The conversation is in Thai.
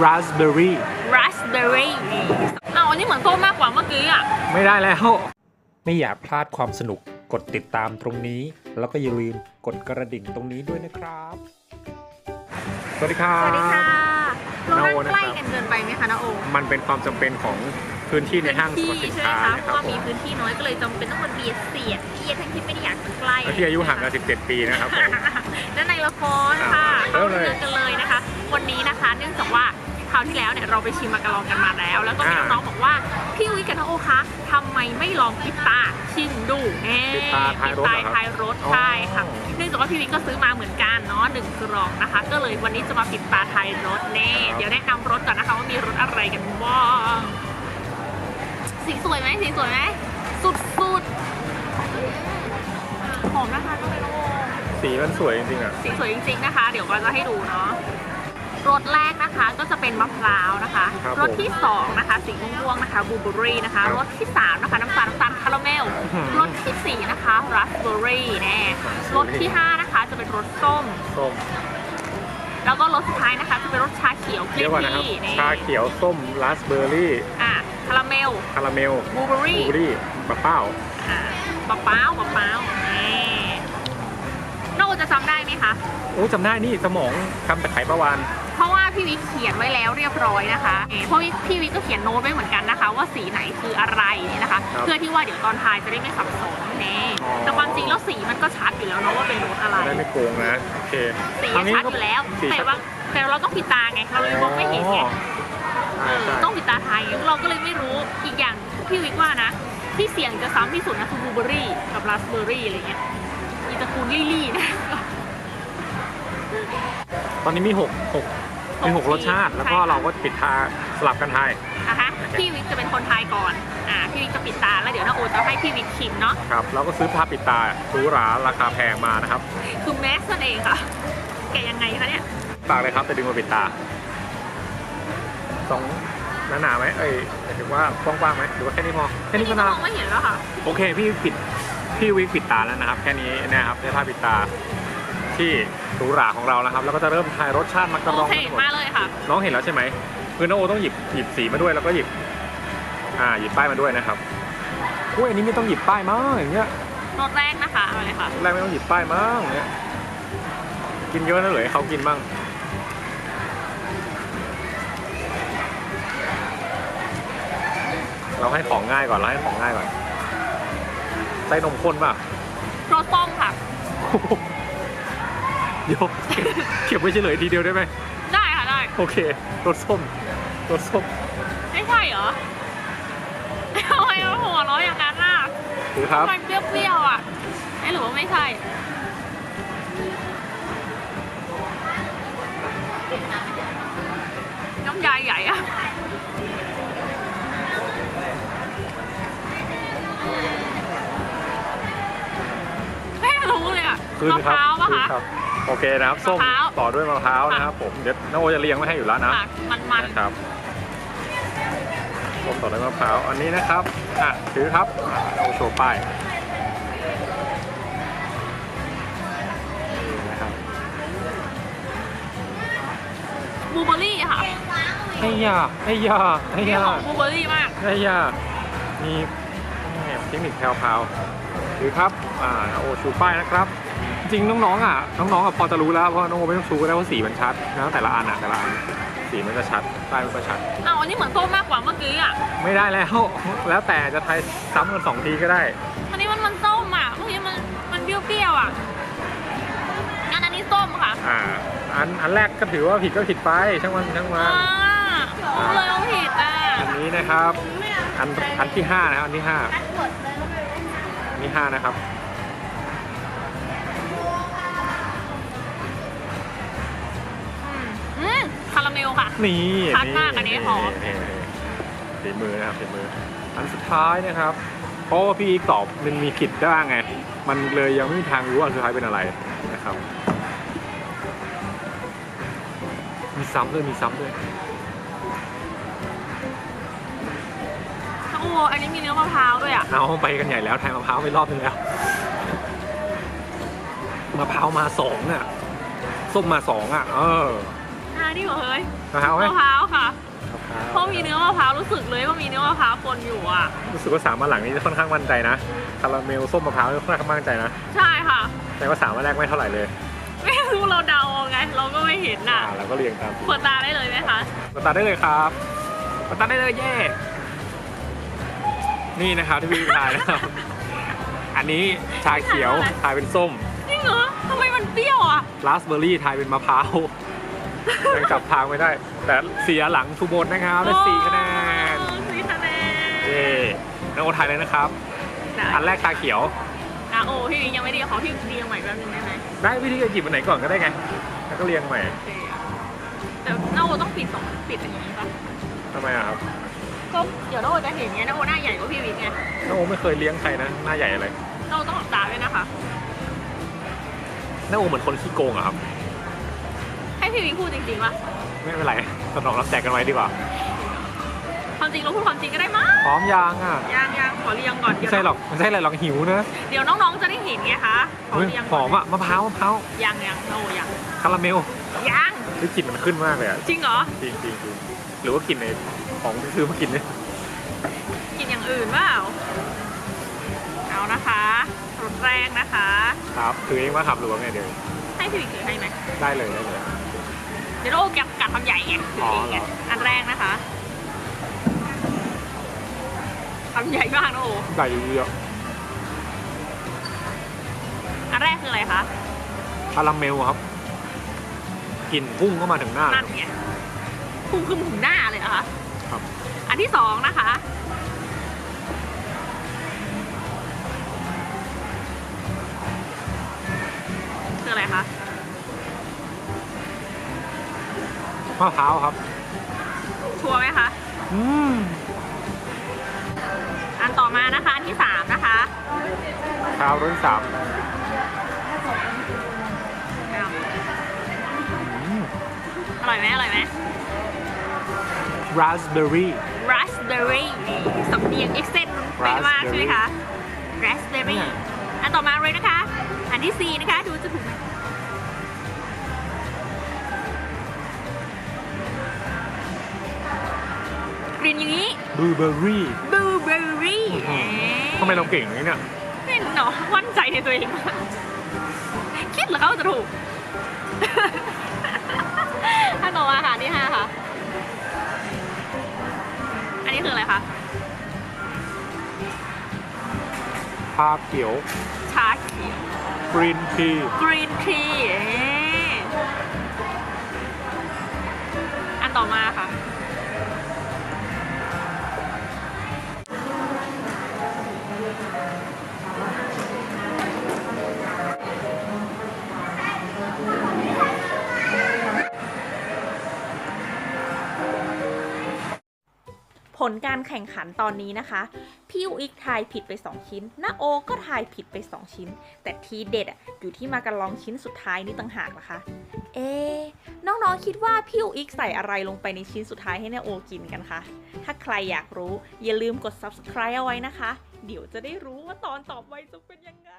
raspberry ราสเบอร์รี่อ้าวอันนี้เหมือนส้มมากกว่าเมื่อกี้อะ ไม่ได้แล้ว ไม่อยากพลาดความสนุกกดติดตามตรงนี้ แล้วก็อย่าลืมกดกระดิ่งตรงนี้ด้วยนะครับ สวัสดีครับสวัสดีค่ะเรานั่งนาโอนะครับใกล้กันเกินไปไหมคะนาโอมันเป็นความจำเป็นของพื้นที่ในห้างสรที่รพสินใช่ไหมค้าคะนะเพครัราะบว่าผมีมพื้นที่น้อยก็เลยจำเป็นต้องมาเบียดเสียดเบียดทั้งที่ไม่ได้อยากจะใกล้แล้วที่อายุห่างกัน 17 ปีนะครับผมและในละครค่ะอ่าเริ่เข้ามเลย เรื่องกันเลยนะคะ วันนี้นะคะ เนื่องจากว่าคราวที่แล้วเนี่ยเราไปชิมมากะลองกันมาแล้ว แล้วก็มีอ่าน้องๆบอกว่าพี่อุ้ยกับน้องโอคะทำไมไม่ลองปิดตาชิมดูเอ๊ะปิดตาท้ายรถปิดเหรอครับท้ายรถอ๋อใช่ค่ะเนื่องจากว่าพี่วิกก็ซื้อมาเหมือนกันเนาะหนึ่งกล่องนะคะ ก็เลยวันนี้จะมาปิดตาท้ายรถเน่เดี๋ยวแนะนำรถก่อนนะคะว่ามีรถอะไรกันบ้างสีสวยไหมสีสวยไหมสุดสุดๆหอมนะคะก็เลยน้องโอ สีมันสวยจริงๆอะ สีสวยจริงๆนะคะ เดี๋ยวก็จะให้ดูเนาะ รสแรกนะคะก็จะเป็นมะพร้าวนะคะครับรสที่สองนะคะสีม่วงๆนะคะบลูเบอร์รี่นะคะครับรสที่สามนะคะน้ำตาลน้ำตาลคาราเมลอื้อหือรสที่สี่นะคะราสเบอร์รี่แน่รสที่ห้านะคะจะเป็นรสส้ม ส้มแล้วก็รสสุดท้ายนะคะจะเป็นรสชาเขียวกเรีรียกนว่านะครับ ทีนี่ชาเขียวส้มราสเบอร์รี่อะคาราเมลคาราเมลบลูเบอร์บลูรี่เบอร์รี่มะพร้าวอะมะพร้าวมะพร้าวนี่โน่จะจำได้ไหมคะ โอ้จำได้นี่สมองทำแต่ไขประวานเพราะว่าพี่วิกเขียนไว้แล้วเรียบร้อยนะคะเอ่อเพราะพี่วิกก็เขียนโน้ตไว้เหมือนกันนะคะ ว่าสีไหนคืออะไรเนี่ยนะคะครับเพื่อที่ว่าเดี๋ยวตอนทายจะได้ไม่สับสนเน่อ๋อแต่ความจริงแล้วสีมันก็ชัดอยู่แล้วเนาะว่าเป็นรถอะไรจะได้ไม่โกงนะโอเคสีคราวนี้ชัดก็อยู่แล้วสีแต่ชัดว่าแต่เราต้องปิดตาไงเราเลยมองไม่เห็นไงอ๋อเอใช่อใช่ต้องปิดตาทายเราก็เลยไม่รู้อีกอย่างพี่วิกว่านะ ที่เสี่ยงจะซ้ำที่สุดนะคือบลูเบอร์รี่กับราสเบอร์รี่อะไรเงี้ยอีตระกูลลี่ลี่นะตอนนี้มีหกหก มีหกหกรสชาติ แล้วก็ใช่ค่ะเราก็ปิดทาสลับกันทายนะคะพี่วิกจะเป็นคนทายก่อนอ่าพี่วิกจะปิดตาแล้วเดี๋ยวน้าโอจะให้พี่วิกชิมเนาะครับเราก็ซื้อผ้าปิดตาหรูหราราคาแพงมานะครับคือแมสนั่นเองค่ะ แกะยังไงคะเนี่ยปากเลยครับแต่ดึงมาปิดตาสองหนาหนาๆไหมเอ้ยหมายถึงว่ากว้างๆไหมหรือว่าแค่นี้พอแค่นี้ก็มน่าองไม่เห็นแล้วค่ะ โอเค พี่ปิดพี่วิกปิดตาแล้วนะครับ แค่นี้นะครับได้ผ้าปิดตา ที่หรูหราของเรานะครับ แล้วก็จะเริ่มทายรสชาติมักกะโอรองเคกันหมดมาเลยค่ะ น้องเห็นแล้วใช่ไหมคือน้องโอต้องหยิบหยิบสีมาด้วยแล้วก็หยิบ อ่าหยิบป้ายมาด้วยนะครับอุ้ยอันนี้ไม่ต้องหยิบป้ายมั้งอย่างเงี้ยรสแรกนะคะมาเลยค่ะ แรกไม่ต้องหยิบป้ายมั้งอย่างเงี้ยกินเยอะนะเหลยเขากินบ้างเราให้ของง่ายก่อนเราให้ของง่ายก่อนใส่นมข้นป่ะรสส้มค่ะ เดี๋ยวเก็บเก็บไว้เฉลยทีเดียวได้ไหมได้ค่ะได้ โอเครสส้มรสส้มไม่ใช่เหรอทำไมมันหัวเร้ออย่างนั้นน่ะคือครับ มันเปรี้ยวๆอะเอ๊ะหรือว่าไม่ใช่น้ำยาใหญ่อะไม่รู้ เลยอะคือมะคพรับร้าวปะคือคะครับโอเคนะครับส้มมะพร้าว ต่อด้วยมะพร้าวนะครับผมเดี๋ยวน้าโอจะเรียงไว้ให้อยู่แล้วนะ ค่ะมันมันนะครับส้มต่อด้วยมะพร้าว อันนี้นะครับ อะ ถือครับอะเอาโชว์ป้ายนี่นะครับบลูเบอร์รี่อะค่ะไอ้ยาไอ้ยาไอ้เรียกยาของบลูเบอร์รี่มาก ไอ้ยามีเทคนิคแพรวๆถือครับ อ่าโอชูป้ายนะครับจ ริงน้องๆอะน้องๆอะพอจะรู้แล้วเพราะน้องโอไม่ต้องชูก็ได้ว่าสีมันชัดนะแต่ละอันอะแต่ละอันสีมันจะชัดป้ายมันก็ชัดอ้าวอันนี้เหมือนส้มมากกว่าเมื่อกี้อะไม่ได้แล้วแล้วแต่จะทายซ้ำกันสองทีก็ได้ อันนี้มันมันส้มอะเมื่อกี้มันมันเปรี้ยวๆอะงั้นอันนี้ส้มค่ะอ่าอันอันแรกก็ถือว่าผิดก็ผิดไปช่างมันช่างมัอ่านรู้เลยว่าผิดอะอันนี้นะครับ อันอันที่ห้านะครับอันที่ห้าอันที่ห้านะครับ อืมคาราเมลค่ะ นี่ชัดมากอันนี้หอมนี่นี่ฝีมือนะครับฝีมือ อันสุดท้ายนะครับเพราะว่าพี่อีกตอบมันมีผิดได้ไง มันเลยยังไม่มีทางรู้ว่าอันสุดท้ายเป็นอะไรนะครับ มีซ้ำด้วยมีซ้ำด้วย โอ้โหอันนี้มีเนื้อมะพร้าวด้วยอะ เอาไปกันใหญ่แล้วแทนมะพร้าวไปรอบนึงแล้วมะพร้าวมาสองอะส้มมาสองอะ เอออ่า นี่เหรอเฮ้ยมะพร้าวไหมมะพร้าวราะมีเนื้อมะพร้าวรู้สึกเลยว่ามีเนื้อมะพร้าวปนอยู่อะ รู้สึกว่าสามมาหลังนี้จะค่อนข้างมั่นใจนะคาราเมลส้มมะพร้าวนี่ค่อนข้างมั่นใจนะ ใช่ค่ะ แต่ว่าสามมาแรกไม่เท่าไหร่เลย ไม่รู้เราเดาเอาไง เราก็ไม่เห็นน่ะอ่าเราก็เรียงตามเปิดตาได้เลยไหมคะกดตัดได้เลยครับกดตัดได้เลยเย่นี่นะครับที่พี่ทายนะครับ อันนี้ชาเขียวทายเป็นส้ม จริงเหรอทำไมมันเปรี้ยวอะราสเบอร์รี่ทายเป็นมะพร้าว ยังจับทางไม่ได้ แต่เสียหลังทูโบนนะครับได้สี่คะแนนโอ้สี่คะแนนเย่น้องโอทายเลยนะครับได้อันแรกชาเขียวอะโอ้พี่วิงยังไม่ได้ขอพี่เรียงใหม่แป๊บนึงได้ไหมได้วิธีการหยิบอันไหนก่อนก็ได้ไง แล้วก็เรียงใหม่โอเคอะแต่น้าโอต้องปิดสองปิดอย่างนี้ป่ะทำไมอะครับก็เดี๋ยวน้าโอจะเห็นไงน้าโอหน้าใหญ่กว่าพี่วิงไงน้องโอไม่เคยเลี้ยงใครนะหน้าใหญ่อะไรน้าโอต้องหลับตาด้วยนะคะน้าโอเหมือนคนขี้โกงอะครับให้ พี่วิงพูดจริงๆว่าไม่เป็นไรสนองรับแจกกันไว้ดีกว่า ความจริงเราพูดความจริงก็ได้มั้งพร้อมยางอะยังยังขอเรียงก่อนไม่เดี๋ยวใช่หรอกไม่ใช่อะไรหรอกหิวนะเดี๋ยวน้องๆจะได้เห็นไงคะขอเฮ้ยเรียงหอมอะมะพร้าวมะพร้าวยังยังน้าโอยังคาราเมลยังได้กลิ่นมันขึ้นมากเลยอะจริงเหรอจริงจริงจริงหรือว่ากลิ่นในของที่ซื้อมากินเนี่ยกินอย่างอื่นเปล่าเอานะคะรสแรกนะคะ ครับถือเองว่าขับหรือว่าไงเดี๋ยวให้พี่วิงถือให้ไหมได้เลยได้เลย เดี๋ยวน้าโอกัดกัดคำใหญ่ไงถือเองไงอ๋อเหรอ อันแรกนะคะคำใหญ่มากนะโอใส่เยอะอันแรกคืออะไรคะคาราเมลครับกลิ่นพุ่งเข้ามาถึงหน้าเลนั่ยนไงพุ่งขึ้นถึงหน้าเลยนะคะครับ อันที่สองนะคะคืออะไรคะ มะพร้าวครับ ชัวร์ไหมคะ อืม อันต่อมานะคะ อันที่สามนะคะข้าวรุ่นสามอ้าวอืมอร่อยไหมอร่อยไหม ราสเบอร์รี่ raspberry นี่สำเนียง accent ไปมากใช่ไหมคะ raspberry เนี่ยอันต่อมาเลยนะคะ อันที่สี่นะคะ ดูจะถูกไหม นอย่างนี้บลูเบอร์รี่ blueberry ทำไมเราเก่งอย่างนี้เนี่ยเป็นเนาะมั่นใจในตัวเองมากคิดเหรอเขาจะถูกอันต่อมาค่ะอันที่ห้าค่ะ อันนี้คืออะไรคะชาเขียว ชาเขียว กรีนทีกรีนทีอันต่อมาค่ะ ผลการแข่งขันตอนนี้นะคะ พี่อุอิกทายผิดไป2ชิ้นน้าโอก็ทายผิดไป2ชิ้น แต่ทีเด็ดอะอยู่ที่มากันลองชิ้นสุดท้ายนี่ต่างหากนะคะ เอ๊ะน้องๆคิดว่าพี่อุอิกใส่อะไรลงไปในชิ้นสุดท้ายให้น้าโอกินกันคะถ้าใครอยากรู้อย่าลืมกด subscribe เอาไว้นะคะ เดี๋ยวจะได้รู้ว่าตอนต่อไปจะเป็นยังไง